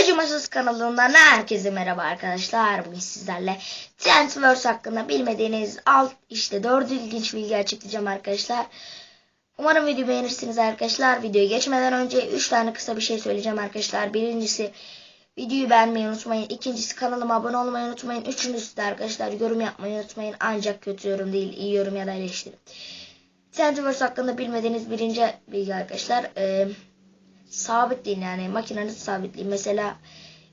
Acımasız kanalından herkese merhaba arkadaşlar. Bugün sizlerle Trendverse hakkında bilmediğiniz alt işte dördü ilginç bilgi açıklayacağım arkadaşlar. Umarım videoyu beğenirsiniz arkadaşlar. Videoya geçmeden önce 3 tane kısa bir şey söyleyeceğim arkadaşlar. Birincisi videoyu beğenmeyi unutmayın. İkincisi kanalıma abone olmayı unutmayın. Üçüncüsü de arkadaşlar yorum yapmayı unutmayın. Ancak kötü yorum değil iyi yorum ya da eleştiri. Trendverse hakkında bilmediğiniz birinci bilgi arkadaşlar. Eee sabitleyin yani makinenizi sabitleyin. Mesela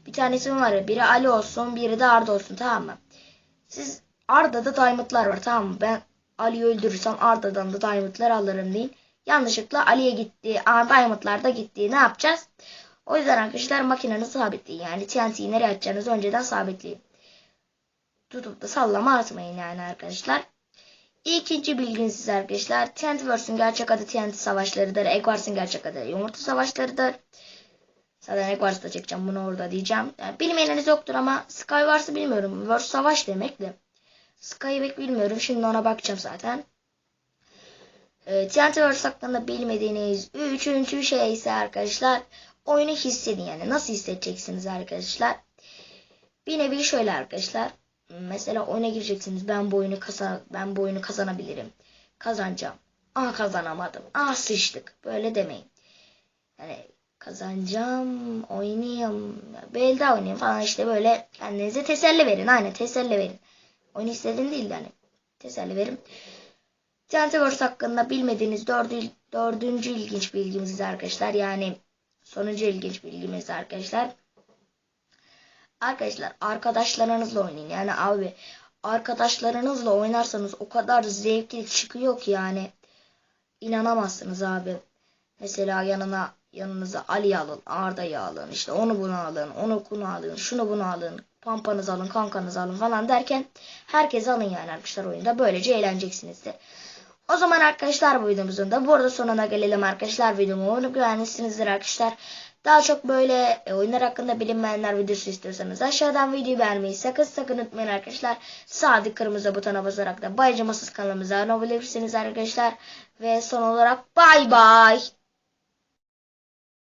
bir tanesi var ya biri Ali olsun biri de Arda olsun tamam mı? Siz Arda'da diamondlar var tamam mı? Ben Ali'yi öldürürsem Arda'dan da diamondlar alırım deyin. Yanlışlıkla Ali'ye gitti. Diamondlar da gitti. Ne yapacağız? O yüzden arkadaşlar makinenizi sabitleyin. Yani TNT'yi nereye atacağınızı önceden sabitleyin. Tutup da sallama atmayın yani arkadaşlar. İkinci bilginiz arkadaşlar. TNTverse'ün gerçek adı TNT savaşlarıdır. Eggwars'ın gerçek adı yumurta savaşlarıdır. Zaten Eggwars'ta çekeceğim bunu orada diyeceğim. Yani bilmeyeniniz yoktur ama Skywars'ı bilmiyorum. Verse savaş demek de. Skybek bilmiyorum. Şimdi ona bakacağım zaten. E, TNTverse hakkında bilmediğiniz üçüncü şey ise arkadaşlar oyunu hissedin yani. Nasıl hissedeceksiniz arkadaşlar? Bir nevi şöyle arkadaşlar. Mesela oyuna gireceksiniz. Ben bu oyunu kazan ben bu oyunu kazanabilirim. Kazanacağım. Aa kazanamadım. Aa sıçtık. Böyle demeyin. Yani kazanacağım, oynayayım, belda oynayayım falan işte böyle kendinize teselli verin. Aynen teselli verin. Oyun istediğin değil yani. Teselli verin. Tentaverse hakkında bilmediğiniz dördü, dördüncü ilginç bilgimiz arkadaşlar. Yani sonuncu ilginç bilgimiz arkadaşlar. Arkadaşlar arkadaşlarınızla oynayın. Yani abi arkadaşlarınızla oynarsanız o kadar zevkli çıkıyor ki yani inanamazsınız abi. Mesela yanına yanınıza Ali alın, Arda'yı alın, işte onu bunu alın, onu bunu alın, şunu bunu alın, pampanızı alın, kankanızı alın falan derken herkes alın yani arkadaşlar oyunda. Böylece eğleneceksiniz de. O zaman arkadaşlar bu videomuzun da burada sonuna gelelim arkadaşlar. Videomu umarım beğenmişsinizdir arkadaşlar. Daha çok böyle e, oyunlar hakkında bilinmeyenler videosu istiyorsanız aşağıdan videoyu beğenmeyi sakın sakın unutmayın arkadaşlar. Sağdaki kırmızı butona basarak da baycımasız kanalımıza abone olabilirsiniz arkadaşlar. Ve son olarak bay bay.